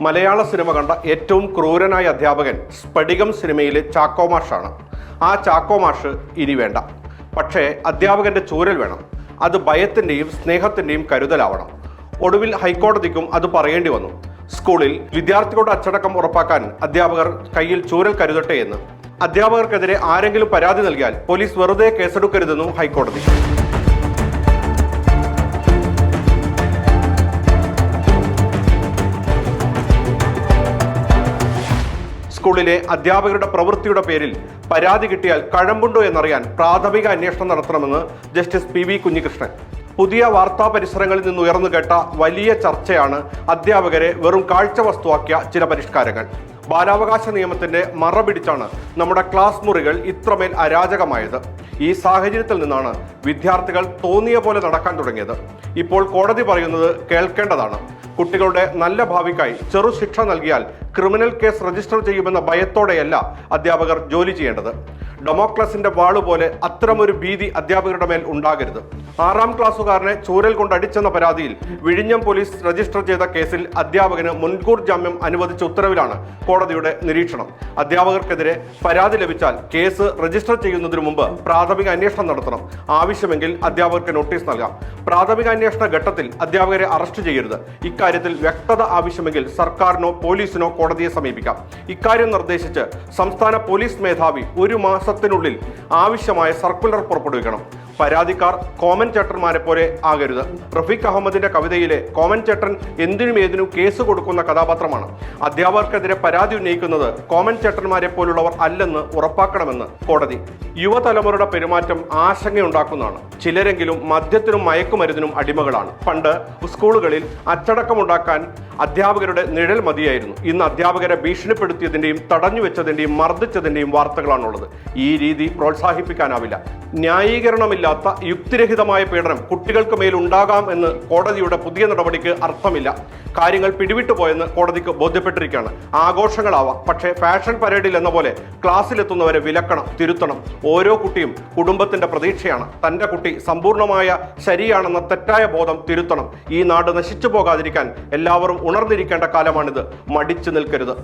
മലയാള cinema കണ്ട ഏറ്റവും ക്രൂരനായ അധ്യാപകൻ സ്പടികം സിനിമയിലെ ചാക്കോ മാഷാണ്. ആ ചാക്കോ മാഷ് ഇനി വേണ്ട. പക്ഷേ അധ്യാപകന്റെ ചൂരൽ വേണം. അത് ഭയത്തിന്റെയും സ്നേഹത്തിന്റെയും കരുതലാവണം. ഒടുവിൽ ഹൈക്കോടതിക്കും അത് പറയേണ്ടി വന്നു. സ്കൂളിൽ വിദ്യാർത്ഥികളുടെ അച്ചടക്കം ഉറപ്പാക്കാൻ അധ്യാപകർ കയ്യിൽ ചൂരൽ കരുതട്ടെ എന്ന്. അധ്യാപകർക്കെതിരെ ആരെങ്കിലും പരാതി നൽകിയാൽ പോലീസ് വെറുതെ കേസെടുക്കരുതെന്നും ഹൈക്കോടതി. സ്കൂളിലെ അധ്യാപകരുടെ പ്രവൃത്തിയുടെ പേരിൽ പരാതി കിട്ടിയാൽ കഴമ്പുണ്ടോ എന്നറിയാൻ പ്രാഥമിക അന്വേഷണം നടത്തണമെന്ന് ജസ്റ്റിസ് പി വി കുഞ്ഞികൃഷ്ണൻ. പുതിയ വാർത്താ പരിസരങ്ങളിൽ നിന്ന് ഉയർന്നു കേട്ട വലിയ ചർച്ചയാണ് അധ്യാപകരെ വെറും കാഴ്ച വസ്തുവാക്കിയ ചില പരിഷ്കാരങ്ങൾ. ബാലാവകാശ നിയമത്തിന്റെ മറ പിടിച്ചാണ് നമ്മുടെ ക്ലാസ് മുറികൾ ഇത്രമേൽ അരാജകമായത്. ഈ സാഹചര്യത്തിൽ നിന്നാണ് വിദ്യാർത്ഥികൾ തോന്നിയ പോലെ നടക്കാൻ തുടങ്ങിയത്. ഇപ്പോൾ കോടതി പറയുന്നത് കേൾക്കേണ്ടതാണ്. കുട്ടികളുടെ നല്ല ഭാവിക്കായി ചെറു ശിക്ഷ നൽകിയാൽ ക്രിമിനൽ കേസ് രജിസ്റ്റർ ചെയ്യുമെന്ന ഭയത്തോടെയല്ല അധ്യാപകർ ജോലി ചെയ്യേണ്ടത്. ഡെമോക്രസിന്റെ വാൾ പോലെ അത്തരമൊരു ഭീതി അധ്യാപകരുടെ മേൽ ഉണ്ടാകരുത്. ആറാം ക്ലാസ്സുകാരനെ ചൂരൽ കൊണ്ട് അടിച്ചെന്ന പരാതിയിൽ വിഴിഞ്ഞം പോലീസ് രജിസ്റ്റർ ചെയ്ത കേസിൽ അധ്യാപകന് മുൻകൂർ ജാമ്യം അനുവദിച്ച ഉത്തരവിലാണ് കോടതിയുടെ നിരീക്ഷണം. അധ്യാപകർക്കെതിരെ പരാതി ലഭിച്ചാൽ കേസ് രജിസ്റ്റർ ചെയ്യുന്നതിന് മുമ്പ് പ്രാഥമിക അന്വേഷണം നടത്തണം. ആവശ്യമെങ്കിൽ അധ്യാപകർക്ക് നോട്ടീസ് നൽകാം. പ്രാഥമിക അന്വേഷണ ഘട്ടത്തിൽ അധ്യാപകരെ അറസ്റ്റ് ചെയ്യരുത്. ഇക്കാര്യത്തിൽ വ്യക്തത ആവശ്യമെങ്കിൽ സർക്കാരിനോ പോലീസിനോ കോടതിയെ സമീപിക്കാം. ഇക്കാര്യം നിർദ്ദേശിച്ച് സംസ്ഥാന പോലീസ് മേധാവി ഒരു മാസത്തിനുള്ളിൽ ആവശ്യമായ സർക്കുലർ പുറപ്പെടുവിക്കണം. പരാതിക്കാർ കോമൻ ചേട്ടന്മാരെ പോലെ ആകരുത്. റഫീഖ് അഹമ്മദിന്റെ കവിതയിലെ കോമൻ ചേട്ടൻ എന്തിനും ഏതിനും കേസ് കൊടുക്കുന്ന കഥാപാത്രമാണ്. അധ്യാപകർക്കെതിരെ പരാതി ഉന്നയിക്കുന്നത് കോമൻ ചേട്ടന്മാരെ പോലുള്ളവർ അല്ലെന്ന് ഉറപ്പാക്കണമെന്ന് കോടതി. യുവതലമുറയുടെ പെരുമാറ്റം ആശങ്കയുണ്ടാക്കുന്നതാണ്. ചിലരെങ്കിലും മദ്യത്തിനും മയക്കുമരുന്നിനും അടിമകളാണ്. പണ്ട് സ്കൂളുകളിൽ അച്ചടക്കമുണ്ടാക്കാൻ അധ്യാപകരുടെ നിഴൽ മതിയായിരുന്നു. ഇന്ന് അധ്യാപകരെ ഭീഷണിപ്പെടുത്തിയതിന്റെയും തടഞ്ഞു വെച്ചതിന്റെയും മർദ്ദിച്ചതിന്റെയും വാർത്തകളാണുള്ളത്. ഈ രീതി പ്രോത്സാഹിപ്പിക്കാനാവില്ല. ന്യായീകരണമില്ലാത്ത യുക്തിരഹിതമായ പീഡനം കുട്ടികൾക്ക് മേൽ ഉണ്ടാകാം എന്ന് കോടതിയുടെ പുതിയ നടപടിക്ക് അർത്ഥമില്ല. കാര്യങ്ങൾ പിടിവിട്ടു പോയെന്ന് കോടതിക്ക് ബോധ്യപ്പെട്ടിരിക്കുകയാണ്. ആഘോഷങ്ങളാവാം. പക്ഷേ ഫാഷൻ പരേഡിൽ എന്ന പോലെ ക്ലാസ്സിലെത്തുന്നവരെ വിലക്കണം തിരുത്തണം. ഓരോ കുട്ടിയും കുടുംബത്തിന്റെ പ്രതീക്ഷയാണ്. തന്റെ കുട്ടി സമ്പൂർണമായ ശരിയാണെന്ന തെറ്റായ ബോധം തിരുത്തണം. ഈ നാട് നശിച്ചു പോകാതിരിക്കാൻ എല്ലാവരും ഉണർന്നിരിക്കേണ്ട കാലമാണിത്. മടിച്ചു നിൽക്കരുത്.